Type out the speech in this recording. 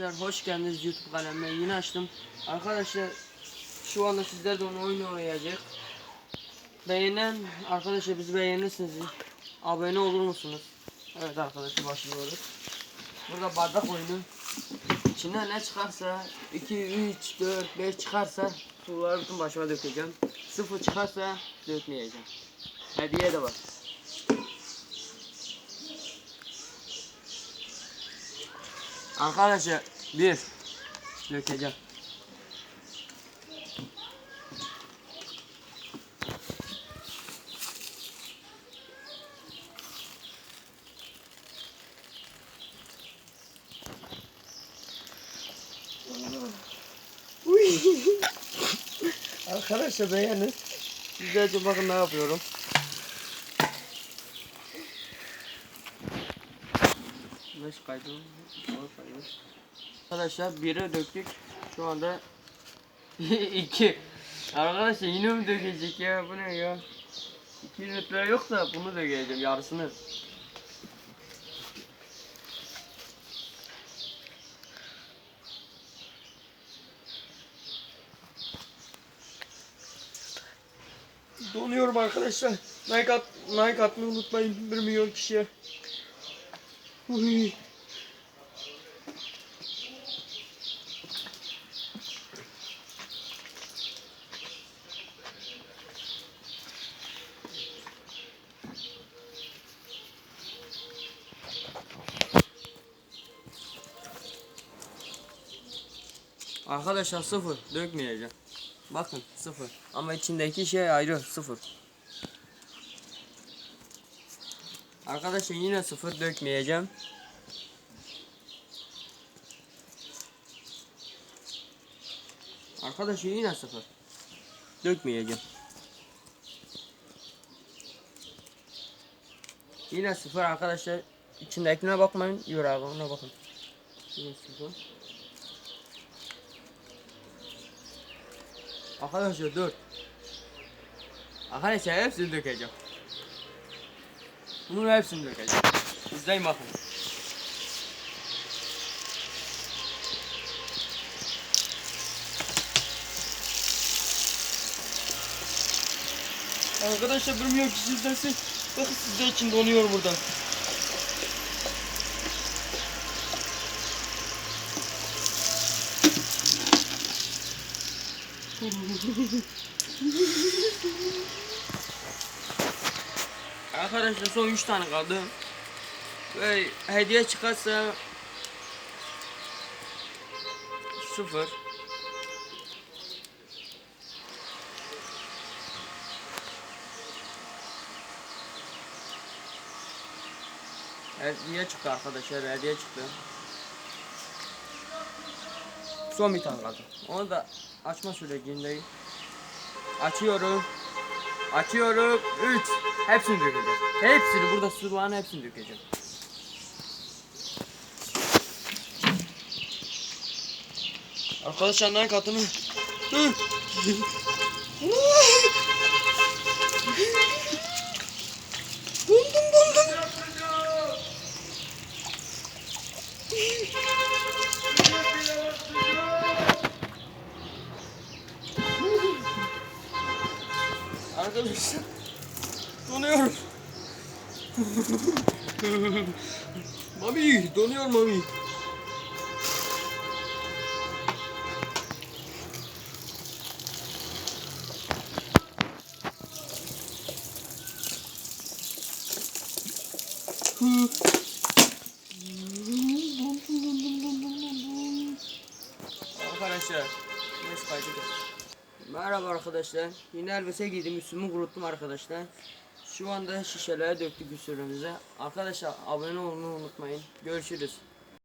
Arkadaşlar hoş geldiniz YouTube kanalıma yeni açtım. Arkadaşlar şu anda sizler de onu oyun oynayacak. Beğenen arkadaşlar bizi beğenirsiniz. Abone olur musunuz? Evet arkadaşlar başlıyoruz. Burada bardak oyunu. İçinden ne çıkarsa 2, 3, 4, 5 çıkarsa suları bütün başıma dökeceğim. 0 çıkarsa dökmeyeceğim. Hediye de var. Arkadaşlar bir dökeceğim. Arkadaşlar beğenin. Güzelce bakın ne yapıyorum. Beş kaydı. on kaydı. Arkadaşlar biri döktük. Şu anda iki. Arkadaşlar yine mi dökecek ya? Bu ne ya? İki litre yoksa bunu dökeceğim yarısını. Donuyorum arkadaşlar. Like, at, like atmayı unutmayın. 1 milyon kişiye. Uy. Arkadaşlar sıfır dökmeyeceğim. Bakın sıfır. Ama içindeki şey ayrı sıfır. Arkadaşlar yine sıfır dökmeyeceğim. Arkadaşlar yine sıfır. Dökmeyeceğim. Yine sıfır arkadaşlar. İçindekine bakmayın. Yüreğine bakın. Yine sıfır. Arkadaşlar dur. Arkadaşlar hepsini dökeceğim. Bunun hepsini dökeceğim. İzleyin bakın. Arkadaşlar bilmiyorum ki sizdense bakın sizde için donuyor burada. Arkadaşlar son 3 tane kaldı. Ve hediye çıkarsa sıfır. Hediye çıktı arkadaşlar hediye çıktı. Son bir tane kaldı. Onu da açma sürecindeyim. Açıyorum. Açıyorum. 3. Hepsini dökeceğim. Hepsini burada sıvağın hepsini dökeceğim. Arkadaşlar ne katını? Arkadaşlar donuyorum. mami donuyor mami. Arkadaşlar, neyse kaydediyorum. Merhaba arkadaşlar. Yine elbise giydim, üstümü kuruttum arkadaşlar. Şu anda şişelere döktük üstümüze. Arkadaşlar abone olmayı unutmayın. Görüşürüz.